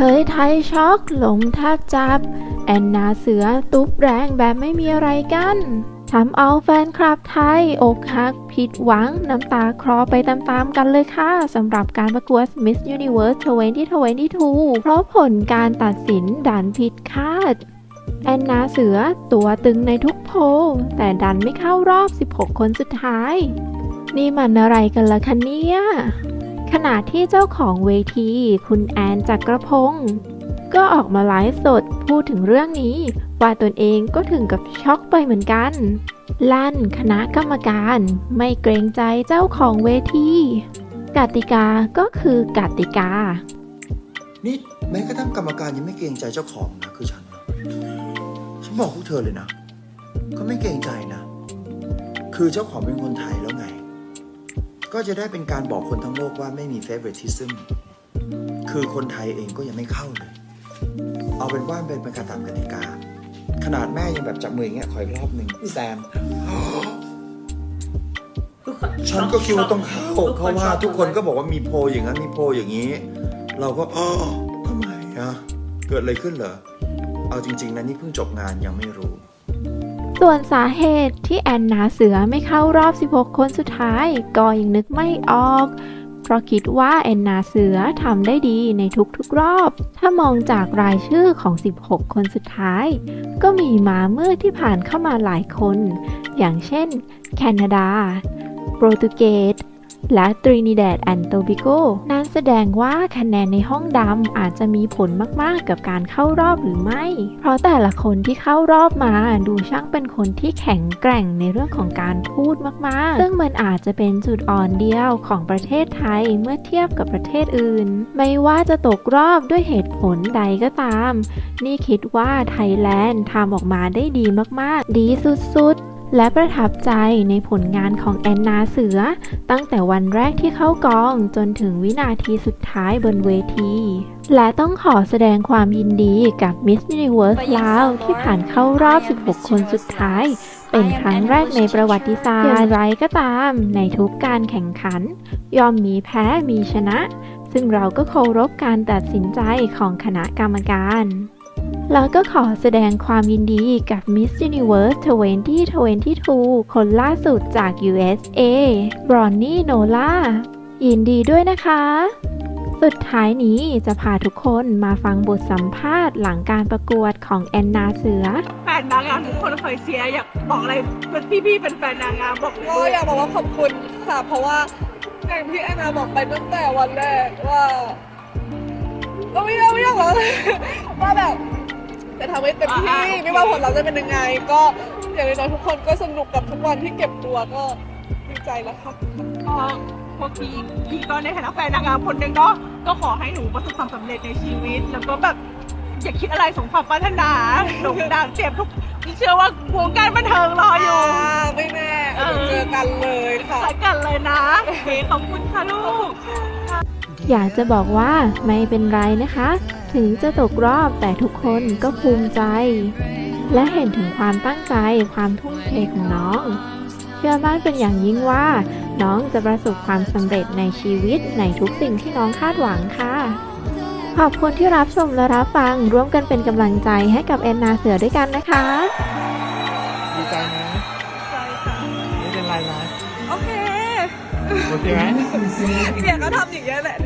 เฮ้ยไทยช็อกหลงแทบจับ แอนนาเสือตุ๊บแรงแบบไม่มีอะไรกันทำเอาแฟนคลับไทย อกหัก ผิดหวัง น้ำตาคลอไปตามๆกันเลยค่ะสำหรับการประกวด Miss Universe 2022 เพราะผลการตัดสินดันผิดคาด แอนนาเสือตัวตึงในทุกโพลแต่ดันไม่เข้ารอบ 16 คนสุดท้าย นี่มันอะไรกันล่ะคะเนี่ย ขณะที่เจ้าของเวที คุณแอนจักรพงศ์ก็ออกมาไลฟ์สดพูดถึงเรื่องนี้ ว่าตนเองก็ถึงกับช็อกไปเหมือนกัน ลั่นคณะกรรมการไม่เกรงใจเจ้าของเวทีกติกาก็คือกติกา นี่แม้กระทั่งกรรมการยังไม่เกรงใจเจ้าของนะคือฉันนะฉันบอกพวกเธอเลยนะ ก็ไม่เกรงใจนะ คือเจ้าของเป็นคนไทยแล้ว ก็จะได้เป็นการบอกคนทั้งโลกว่าไม่มี favoritism คือคนไทยเองก็ยังไม่เข้าเลย เอาเป็นว่าเป็นประกาศตามกติกา ขนาดแม่ยังแบบจับมืออย่างเงี้ยขออีกรอบหนึ่งแซม ฉันก็คิดว่าต้องเข้าเพราะว่าทุกคนก็บอกว่ามีโพอย่างนั้นมีโพอย่างนี้ เราก็อ๋อทำไมอะเกิดอะไรขึ้นเหรอ เอาจริง ๆนะนี่เพิ่งจบงานยังไม่รู้ ส่วนสาเหตุที่แอนนาเสือไม่เข้ารอบ 16 คนสุดท้าย ก็ยังนึกไม่ออกเพราะคิดว่าแอนนาเสือทำได้ดีในทุกๆรอบ ถ้ามองจากรายชื่อของ 16 คนสุดท้าย ก็มีมาเมื่อที่ผ่านเข้ามาหลายคน อย่างเช่น แคนาดา โปรตุเกส และตรินิแดดแอนโตบิโกนั่นแสดงว่าคะแนนในห้องดำอาจจะมีผลมากๆกับการเข้ารอบหรือไม่ เพราะแต่ละคนที่เข้ารอบมาดูช่างเป็นคนที่แข็งแกร่งในเรื่องของการพูดมากๆ ซึ่งมันอาจจะเป็นจุดอ่อนเดียวของประเทศไทยเมื่อเทียบกับประเทศอื่น ไม่ว่าจะตกรอบด้วยเหตุผลใดก็ตาม นี่คิดว่าไทยแลนด์ทำออกมาได้ดีมากๆ ดีสุดๆ และประทับใจในผลงานของแอนนาเสือ ตั้งแต่วันแรกที่เข้ากองจนถึงวินาทีสุดท้ายบนเวที และต้องขอแสดงความยินดีกับ Miss Universe ลาวที่ผ่านเข้ารอบ 16 คนสุดท้าย เป็นครั้งแรกในประวัติศาสตร์อย่างไรก็ตาม ในทุกการแข่งขัน ย่อมมีแพ้มีชนะ ซึ่งเราก็เคารพการตัดสินใจของคณะกรรมการ แล้วก็ขอแสดงความยินดีกับ Miss Universe 2022 คนล่าสุดจาก USA บรอนนี่โนล่า ยินดีด้วยนะคะ สุดท้ายนี้จะพาทุกคนมาฟังบทสัมภาษณ์หลังการประกวดของแอนนาเสือ แฟนนางงามทุกคนเคยเชียร์อยากบอกอะไรเป็นพี่ๆเป็นแฟนนางงามบอกเลก็ยอยากบอกว่าขอบคุณค่ะ เพราะว่าอย่างที่แอนนาบอกไปตั้งแต่วันแรกว่าก็ไม่ได้ไม่อยากบอกเลยว่าแบบ จะทำให้เต็มที่ไม่ว่าผลลัพธ์จะเป็นยังไง ก็อย่างน้อยๆทุกคนก็สนุกกับทุกวันที่เก็บตัวก็ดีใจแล้วค่ะ ก็พวกพี่พี่ก็ในฐานะแฟนนางงามคนหนึ่งก็ก็ขอให้หนูประสบความสำเร็จในชีวิต แล้วก็แบบอย่าคิดอะไรสมความปรารถนาโด่งดังเจ็บทุกเชื่อว่าวงการบันเทิงรออยู่ไม่แน่เออเจอกันเลยค่ะใส่กันเลยนะโอเคขอบคุณค่ะลูก อยากจะบอกว่าไม่เป็นไรนะคะ ถึงจะตกรอบแต่ทุกคนก็ภูมิใจ และเห็นถึงความตั้งใจความทุ่มเทของน้อง เชื่อมั่นเป็นอย่างยิ่งว่า น้องจะประสบความสำเร็จในชีวิตในทุกสิ่งที่น้องคาดหวังค่ะ ขอบคุณที่รับชมและรับฟังร่วมกันเป็นกำลังใจให้กับแอนนาเสือด้วยกันนะคะ ดีใจไหมใจค่ะไม่เป็นไรนะโอเค โอเคไหมเสียงก็ทำอย่างเงี้ยแหละ